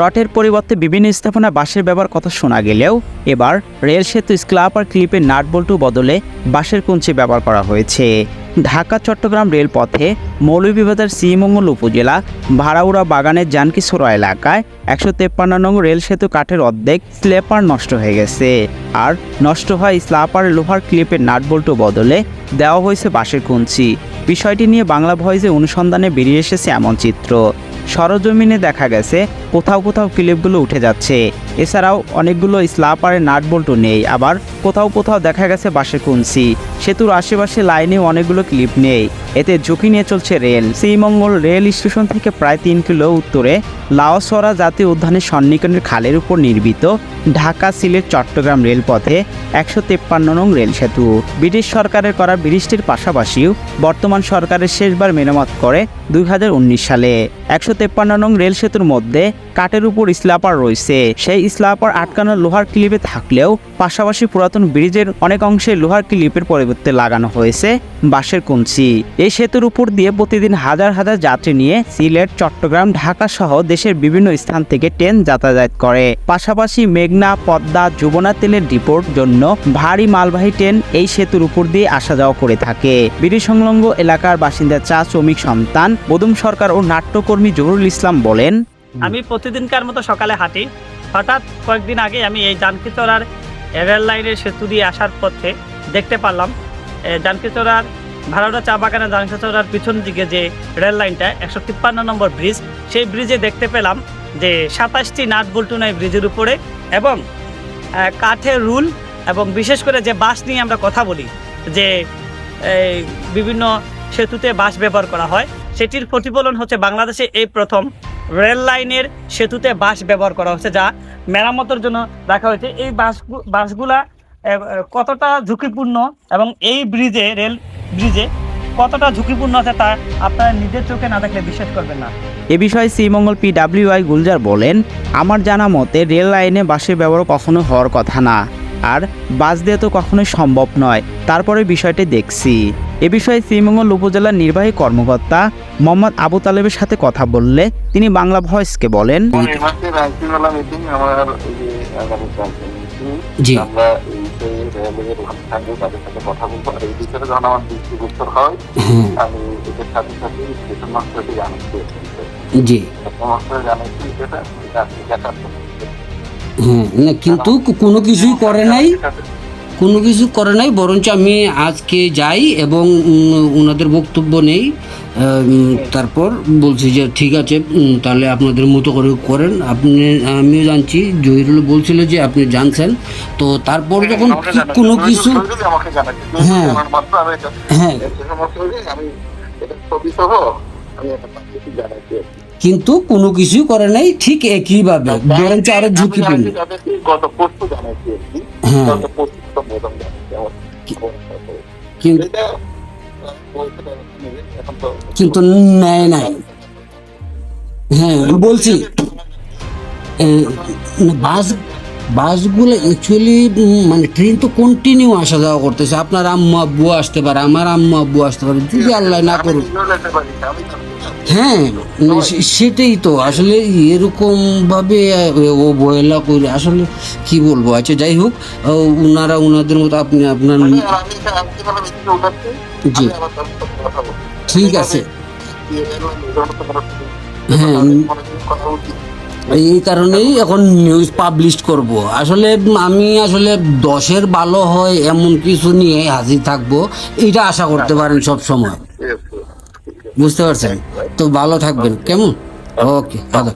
রটের পরিবর্তে বিভিন্ন স্থাপনা বাঁশের ব্যবহার কথা শোনা গেলেও এবার রেল সেতু স্ক্লাপ আর ক্লিপের নাট বল্টু বদলে বাঁশের কুঞ্চি ব্যবহার করা হয়েছে। ঢাকা, চট্টগ্রাম রেলপথে মৌলভীবাজার, শ্রীমঙ্গল উপজেলা, ভাড়াউড়া বাগানের জানকিসোরা এলাকায় একশো তেপ্পান্ন নং রেল সেতু কাঠের অর্ধেক স্লেপার নষ্ট হয়ে গেছে। আর নষ্ট হয় স্লাপার লোহার ক্লিপের নাট বল্টু বদলে দেওয়া হয়েছে বাঁশের কুঞ্চি। বিষয়টি নিয়ে বাংলা ভয়েসে অনুসন্ধানে বেরিয়ে এসেছে এমন চিত্র। সরজমিনে দেখা গেছে কোথাও কোথাও ক্লিপগুলো উঠে যাচ্ছে। এছাড়াও অনেকগুলো স্লাপারের নাট বল্টু নেই, আবার কোথাও কোথাও দেখা গেছে বাঁশের কুঞ্চি। সেতুর আশেপাশে লাইনেও অনেকগুলো ক্লিপ নেই। এতে ঝুঁকি নিয়ে চলছে রেল। শ্রীমঙ্গল রেল স্টেশন থেকে প্রায় তিন কিলো উত্তরে লাওসরা জাতীয় উদ্যানের সন্নিকটের খালের উপর নির্মিত ঢাকা সিলেট চট্টগ্রাম রেলপথে একশো তেপ্পান্ন নং রেল সেতু। ব্রিটিশ সরকারের করা বৃষ্টির পাশাপাশিও বর্তমান সরকারের শেষবার মেরামত করে দুই হাজার উনিশ সালে। একশো তেপ্পান্ন নং রেল সেতুর মধ্যে কাঠের উপর স্লাপার রয়েছে। সেই স্লাপার আটকানো লোহার ক্লিপে থাকলেও পাশাপাশি পুরাতন ব্রিজের অনেক অংশে লোহার ক্লিপের পরিবর্তে লাগানো হয়েছে বাঁশের কুঞ্চি। এই সেতুর উপর দিয়ে প্রতিদিন হাজার হাজার যাত্রী নিয়ে সিলেট, চট্টগ্রাম, ঢাকা সহ দেশের বিভিন্ন স্থান থেকে ট্রেন যাতায়াত করে। পাশাপাশি মেঘনা, পদ্মা যুবনা তেলের ডিপোর জন্য ভারী মালবাহী ট্রেন এই সেতুর উপর দিয়ে আসা যাওয়া করে থাকে। বিড়ি সংলগ্ন এলাকার বাসিন্দা চা শ্রমিক সন্তান বদুম সরকার ও নাট্যকর্মী জহুরুল ইসলাম বলেন আমি প্রতিদিনকার মতো সকালে হাঁটি। হঠাৎ কয়েকদিন আগে আমি এই জানকিচড়ার রেল লাইনের সেতু দিয়ে আসার পথে দেখতে পারলাম জানকিচড়ার ভাড়াটা চা বাগানের জানকিচড়ার পিছন দিকে যে রেল লাইনটা, একশো তিপ্পান্ন নম্বর ব্রিজ, সেই ব্রিজে দেখতে পেলাম যে সাতাশটি নাট বল্টু নাই ব্রিজের উপরে এবং কাঠের রুল এবং বিশেষ করে যে বাস নিয়ে আমরা কথা বলি, যে বিভিন্ন সেতুতে বাস ব্যবহার করা হয়, সেটির প্রতিফলন হচ্ছে বাংলাদেশে এই প্রথম রেল লাইনের সেতুতে বাস ব্যবহার করা হচ্ছে, যা মেরামতের জন্য রাখা হয়েছে। এই বাস বাসগুলা কতটা ঝুঁকিপূর্ণ এবং এই ব্রিজে, রেল ব্রিজে কতটা ঝুঁকিপূর্ণ আছে তা আপনারা নিজের চোখে না দেখলে বিশ্বাস করবেন না। এ বিষয়ে শ্রীমঙ্গল পিডাব্লিউআই গুলজার বলেন, আমার জানা মতে রেল লাইনে বাসের ব্যবহার কখনো হওয়ার কথা না। আর বাস দিয়ে তো কখনোই সম্ভব নয়। তারপরে বিষয়টি দেখছি। এ বিষয়ে শ্রীমঙ্গল উপজেলার নির্বাহী কর্মকর্তা মোহাম্মদ আবু তালেবের সাথে কথা বললে তিনি বাংলা ভয়েসকে বলেন। এই মাসে রাজনীতিওয়ালা মিটিং আমার এই যে আগামী কালকে মিটিং জি। আমরা রেলের ওখানে তাদের সাথে কথা বলব। আর এই বিষয়ে যখন আমার দৃষ্টিগোচর হয় আমি এদের সাথে সাথে স্টেশন মাস্টারকে জানাচ্ছি জি। স্টেশন মাস্টার জানাচ্ছি যেটা এটা আপনি দেখার না কিন্তু কোনো কিছুই করে নাই। কোনো কিছু করে নাই বরঞ্চ আমি আজকে যাই এবং ওনাদের বক্তব্য নেই। তারপর বলছি যে ঠিক আছে তাহলে আপনাদের মতো করে করেন। আপনি আমিও জানছি জহিরুল বলছিল যে আপনি জানছেন। তো তারপর যখন কোনো কিছু হ্যাঁ। হ্যাঁ। কিন্তু কোনো কিছুই করে নাই ঠিক একইভাবে বরঞ্চ আরও ঝুঁকিপূর্ণ গত পরশু কি। হ্যাঁ। কিন্তু এটা আহ, বলতে পারছি না যে এখন তো কিন্তু নেয় নাই হ্যাঁ বলছি এ, না, বাস বাসগুলো অ্যাকচুয়ালি মানে ট্রেন তো কন্টিনিউ আসা যাওয়া করতেছে। আপনার আম্মু আব্বু আসতে পারে আমার আম্মু আব্বু আসতে পারে। যদি আল্লাহ না করুক। হ্যাঁ সেটাই তো। আসলে এরকম ভাবে আহ, অবহেলা করে আসলে কি বলব? আচ্ছা যাই হোক ওনারা ওনাদের মতো আপনি আপনার জি। ঠিক আছে। হ্যাঁ এই কারণেই এখন নিউজ পাবলিশ করব। আসলে আমি আসলে দশের ভালো হয় এমন কিছু নিয়ে হাজির থাকব এটা আশা করতে পারেন সব সময়। বুঝতে পারছেন? তো ভালো থাকবেন। কেমন? ওকে দাদা